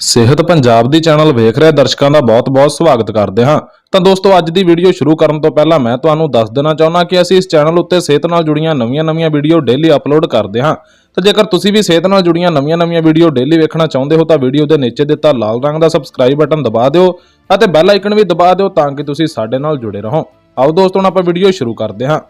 ਸਿਹਤ ਪੰਜਾਬ ਦੀ ਚੈਨਲ ਵੇਖ ਰਹੇ ਦਰਸ਼ਕਾਂ ਦਾ ਬਹੁਤ-ਬਹੁਤ ਸਵਾਗਤ ਕਰਦੇ ਹਾਂ। ਤਾਂ ਦੋਸਤੋ, ਅੱਜ ਦੀ ਵੀਡੀਓ ਸ਼ੁਰੂ ਕਰਨ ਤੋਂ ਪਹਿਲਾਂ ਮੈਂ ਤੁਹਾਨੂੰ ਦੱਸ ਦੇਣਾ ਚਾਹੁੰਦਾ ਕਿ ਅਸੀਂ ਇਸ ਚੈਨਲ ਉੱਤੇ ਸਿਹਤ ਨਾਲ ਜੁੜੀਆਂ ਨਵੀਆਂ-ਨਵੀਆਂ ਵੀਡੀਓ ਡੇਲੀ ਅਪਲੋਡ ਕਰਦੇ ਹਾਂ। ਤਾਂ ਜੇਕਰ ਤੁਸੀਂ ਵੀ ਸਿਹਤ ਨਾਲ ਜੁੜੀਆਂ ਨਵੀਆਂ-ਨਵੀਆਂ ਵੀਡੀਓ ਡੇਲੀ ਵੇਖਣਾ ਚਾਹੁੰਦੇ ਹੋ ਤਾਂ ਵੀਡੀਓ ਦੇ ਨੀਚੇ ਦਿੱਤਾ ਲਾਲ ਰੰਗ ਦਾ ਸਬਸਕ੍ਰਾਈਬ ਬਟਨ ਦਬਾ ਦਿਓ ਅਤੇ ਬੈਲ ਆਈਕਨ ਵੀ ਦਬਾ ਦਿਓ ਤਾਂ ਕਿ ਤੁਸੀਂ ਸਾਡੇ ਨਾਲ ਜੁੜੇ ਰਹੋ। ਆਓ ਦੋਸਤੋ, ਹੁਣ ਆਪਾਂ ਵੀਡੀਓ ਸ਼ੁਰੂ ਕਰਦੇ ਹਾਂ।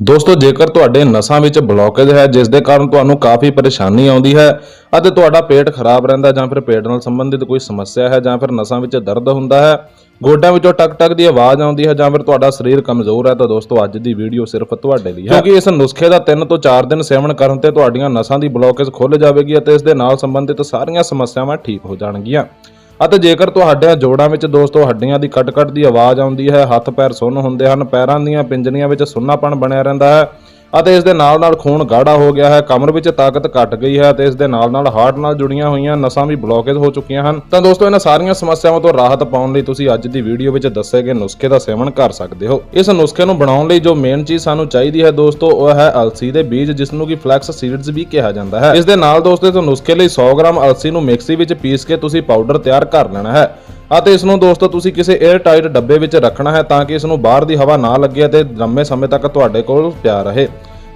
ਦੋਸਤੋ, ਜੇਕਰ ਤੁਹਾਡੇ ਨਸਾਂ ਵਿੱਚ ਬਲੌਕੇਜ ਹੈ, ਜਿਸ ਦੇ ਕਾਰਨ ਤੁਹਾਨੂੰ ਕਾਫੀ ਪਰੇਸ਼ਾਨੀ ਆਉਂਦੀ ਹੈ ਅਤੇ ਤੁਹਾਡਾ ਪੇਟ ਖਰਾਬ ਰਹਿੰਦਾ ਜਾਂ ਫਿਰ ਪੇਟ ਨਾਲ ਸੰਬੰਧਿਤ ਕੋਈ ਸਮੱਸਿਆ ਹੈ ਜਾਂ ਫਿਰ ਨਸਾਂ ਵਿੱਚ ਦਰਦ ਹੁੰਦਾ ਹੈ ਗੋਡਾਂ ਵਿੱਚੋਂ ਟਕ ਟਕ ਦੀ ਆਵਾਜ਼ ਆਉਂਦੀ ਹੈ ਜਾਂ ਫਿਰ ਤੁਹਾਡਾ ਸਰੀਰ ਕਮਜ਼ੋਰ ਹੈ, ਤਾਂ ਦੋਸਤੋ, ਅੱਜ ਦੀ ਵੀਡੀਓ ਸਿਰਫ ਤੁਹਾਡੇ ਲਈ ਹੈ। ਕਿਉਂਕਿ ਇਸ ਨੁਸਖੇ ਦਾ 3 ਤੋਂ 4 ਦਿਨ ਸੇਵਨ ਕਰਨ ਤੇ ਤੁਹਾਡੀਆਂ ਨਸਾਂ ਦੀ ਬਲੌਕੇਜ ਖੁੱਲ ਜਾਵੇਗੀ ਅਤੇ ਇਸ ਦੇ ਨਾਲ ਸੰਬੰਧਿਤ ਸਾਰੀਆਂ ਸਮੱਸਿਆਵਾਂ ਠੀਕ ਹੋ ਜਾਣਗੀਆਂ। ਅਤੇ ਜੇਕਰ ਤੁਹਾਡੇ ਜੋੜਾਂ ਵਿੱਚ ਦੋਸਤੋ ਹੱਡੀਆਂ ਦੀ ਕਟ-ਕਟ ਦੀ ਆਵਾਜ਼ ਆਉਂਦੀ ਹੈ ਹੱਥ ਪੈਰ ਸੁੰਨ ਹੁੰਦੇ ਹਨ, ਪੈਰਾਂ ਦੀਆਂ ਪਿੰਜਣੀਆਂ ਵਿੱਚ ਸੁੰਨਾਪਣ ਬਣਿਆ ਰਹਿੰਦਾ ਹੈ ਅਤੇ ਇਸ ਦੇ ਨਾਲ-ਨਾਲ ਖੂਨ ਗਾੜਾ ਹੋ ਗਿਆ ਹੈ, ਕਮਰ ਵਿੱਚ ਤਾਕਤ ਘਟ ਗਈ ਹੈ ਅਤੇ ਇਸ ਦੇ ਨਾਲ-ਨਾਲ ਹਾਰਟ ਨਾਲ ਜੁੜੀਆਂ ਹੋਈਆਂ ਨਸਾਂ ਵੀ ਬਲੌਕੇਜ ਹੋ ਚੁੱਕੀਆਂ ਹਨ। ਤਾਂ ਦੋਸਤੋ, ਇਹਨਾਂ ਸਾਰੀਆਂ ਸਮੱਸਿਆਵਾਂ ਤੋਂ ਰਾਹਤ ਪਾਉਣ ਲਈ ਤੁਸੀਂ ਅੱਜ ਦੀ ਵੀਡੀਓ ਵਿੱਚ ਦੱਸੇ ਗਏ ਨੁਸਖੇ ਦਾ ਸੇਵਨ ਕਰ ਸਕਦੇ ਹੋ। ਇਸ ਨੁਸਖੇ ਨੂੰ ਬਣਾਉਣ ਲਈ ਜੋ ਮੇਨ ਚੀਜ਼ ਸਾਨੂੰ ਚਾਹੀਦੀ ਹੈ ਦੋਸਤੋ, ਉਹ ਹੈ ਅਲਸੀ ਦੇ ਬੀਜ ਜਿਸ ਨੂੰ ਕਿ ਫਲੈਕਸ ਸੀਡਸ ਵੀ ਕਿਹਾ ਜਾਂਦਾ ਹੈ। ਇਸ ਦੇ ਨਾਲ ਦੋਸਤੋ, ਇਸ ਨੁਸਖੇ ਲਈ 100 ਗ੍ਰਾਮ ਅਲਸੀ ਨੂੰ ਮਿਕਸੀ ਵਿੱਚ ਪੀਸ ਕੇ ਤੁਸੀਂ ਪਾਊਡਰ ਤਿਆਰ ਕਰ ਲੈਣਾ ਹੈ। ਅਤੇ ਇਸ ਨੂੰ ਦੋਸਤੋ, ਤੁਸੀਂ ਕਿਸੇ 에ਅਰ ਟਾਈਟ ਡੱਬੇ ਵਿੱਚ ਰੱਖਣਾ ਹੈ ਤਾਂ ਕਿ ਇਸ ਨੂੰ ਬਾਹਰ ਦੀ ਹਵਾ ਨਾ ਲੱਗੇ ਅਤੇ ਲੰਮੇ ਸਮੇਂ ਤੱਕ ਤੁਹਾਡੇ ਕੋਲ ਪਿਆ ਰਹੇ।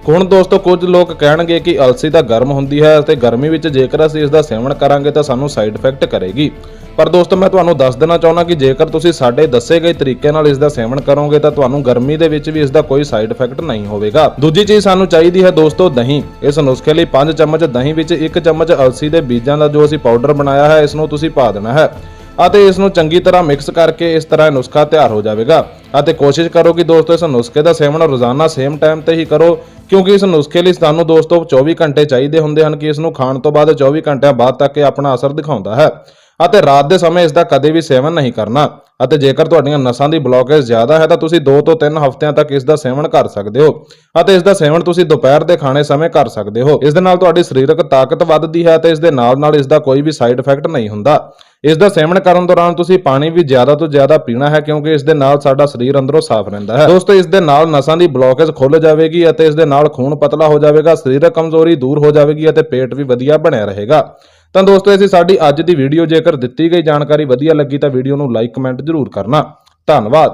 ਹੁਣ ਦੋਸਤੋ, ਕੁਝ ਲੋਕ ਕਹਿਣਗੇ ਕਿ ਅਲਸੀ ਤਾਂ ਗਰਮ ਹੁੰਦੀ ਹੈ ਅਤੇ ਗਰਮੀ ਵਿੱਚ ਜੇਕਰ ਅਸੀਂ ਇਸ ਦਾ ਸੇਵਨ ਕਰਾਂਗੇ ਤਾਂ ਸਾਨੂੰ ਸਾਈਡ ਇਫੈਕਟ ਕਰੇਗੀ। ਪਰ ਦੋਸਤੋ, ਮੈਂ ਤੁਹਾਨੂੰ ਦੱਸ ਦੇਣਾ ਚਾਹੁੰਦਾ ਕਿ ਜੇਕਰ ਤੁਸੀਂ ਸਾਡੇ ਦੱਸੇ ਗਏ ਤਰੀਕੇ ਨਾਲ ਇਸ ਦਾ ਸੇਵਨ ਕਰੋਗੇ ਤਾਂ ਤੁਹਾਨੂੰ ਗਰਮੀ ਦੇ ਵਿੱਚ ਵੀ ਇਸ ਦਾ ਕੋਈ ਸਾਈਡ ਇਫੈਕਟ ਨਹੀਂ ਹੋਵੇਗਾ। ਦੂਜੀ ਚੀਜ਼ ਸਾਨੂੰ ਚਾਹੀਦੀ ਹੈ ਦੋਸਤੋ, ਦਹੀਂ। ਇਸ ਨੁਸਖੇ ਲਈ 5 ਚਮਚ ਦਹੀਂ ਵਿੱਚ 1 ਚਮਚ ਅਲਸੀ ਦੇ ਬੀਜਾਂ ਦਾ ਜੋ ਅਸੀਂ ਪਾਊਡਰ ਬਣਾਇਆ ਹੈ, ਇਸ ਨੂੰ ਤੁਸੀਂ ਪਾ ਦੇਣਾ ਹੈ। ਅਤੇ ਇਸ ਨੂੰ ਚੰਗੀ ਤਰ੍ਹਾਂ ਮਿਕਸ ਕਰਕੇ ਇਸ ਤਰ੍ਹਾਂ ਨੁਸਖਾ ਤਿਆਰ ਹੋ ਜਾਵੇਗਾ। ਅਤੇ ਕੋਸ਼ਿਸ਼ ਕਰੋ ਕਿ ਦੋਸਤੋ ਇਸ ਨੁਸਖੇ ਦਾ ਸੇਵਨ ਰੋਜ਼ਾਨਾ ਸੇਮ ਟਾਈਮ ਤੇ ਹੀ ਕਰੋ, ਕਿਉਂਕਿ ਇਸ ਨੁਸਖੇ ਲਈ ਸਾਨੂੰ ਦੋਸਤੋ 24 ਘੰਟੇ ਚਾਹੀਦੇ ਹੁੰਦੇ ਹਨ ਕਿ ਇਸ ਨੂੰ ਖਾਣ ਤੋਂ ਬਾਅਦ 24 ਘੰਟਿਆਂ ਬਾਅਦ ਤੱਕ ਇਹ ਆਪਣਾ ਅਸਰ ਦਿਖਾਉਂਦਾ ਹੈ। ਅਤੇ ਰਾਤ ਦੇ ਸਮੇਂ ਇਸ ਦਾ ਕਦੇ ਵੀ ਸੇਵਨ ਨਹੀਂ ਕਰਨਾ। ਅਤੇ ਜੇਕਰ ਤੁਹਾਡੀਆਂ ਨਸਾਂ ਦੀ ਬਲੌਕੇਜ ਜ਼ਿਆਦਾ ਹੈ ਤਾਂ ਤੁਸੀਂ 2 ਤੋਂ 3 ਹਫ਼ਤਿਆਂ ਤੱਕ ਇਸ ਦਾ ਸੇਵਨ ਕਰ ਸਕਦੇ ਹੋ। ਅਤੇ ਇਸ ਦਾ ਸੇਵਨ ਤੁਸੀਂ ਦੁਪਹਿਰ ਦੇ ਖਾਣੇ ਸਮੇਂ ਕਰ ਸਕਦੇ ਹੋ। ਇਸ ਦੇ ਨਾਲ ਤੁਹਾਡੀ ਸਰੀਰਕ ਤਾਕਤ ਵੱਧਦੀ ਹੈ ਅਤੇ ਇਸ ਦੇ ਨਾਲ ਨਾਲ ਇਸ ਦਾ ਕੋਈ ਵੀ ਸਾਈਡ ਇਫੈਕਟ ਨਹੀਂ ਹੁੰਦਾ। ਇਸ ਦਾ ਸੇਵਨ ਕਰਨ ਦੌਰਾਨ ਤੁਸੀਂ ਪਾਣੀ ਵੀ ਜ਼ਿਆਦਾ ਤੋਂ ਜ਼ਿਆਦਾ ਪੀਣਾ ਹੈ ਕਿਉਂਕਿ ਇਸ ਦੇ ਨਾਲ ਸਾਡਾ ਸਰੀਰ ਅੰਦਰੋਂ ਸਾਫ਼ ਰਹਿੰਦਾ ਹੈ। ਦੋਸਤੋ, ਇਸ ਦੇ ਨਾਲ ਨਸਾਂ ਦੀ ਬਲੌਕੇਜ ਖੁੱਲ ਜਾਵੇਗੀ ਅਤੇ ਇਸ ਦੇ ਨਾਲ ਖੂਨ ਪਤਲਾ ਹੋ ਜਾਵੇਗਾ ਸਰੀਰਕ ਕਮਜ਼ੋਰੀ ਦੂਰ ਹੋ ਜਾਵੇਗੀ ਅਤੇ ਪੇਟ ਵੀ ਵਧੀਆ ਬਣਿਆ ਰਹੇਗਾ। ਤਾਂ ਦੋਸਤੋ, ਇਹ ਸੀ ਸਾਡੀ ਅੱਜ ਦੀ ਵੀਡੀਓ ਜੇਕਰ ਦਿੱਤੀ ਗਈ ਜਾਣਕਾਰੀ ਵਧੀਆ ਲੱਗੀ ਤਾਂ ਵੀਡੀਓ ਨੂੰ ਲਾਈਕ ਕਮੈਂਟ ਜ਼ਰੂਰ ਕਰਨਾ। ਧੰਨਵਾਦ।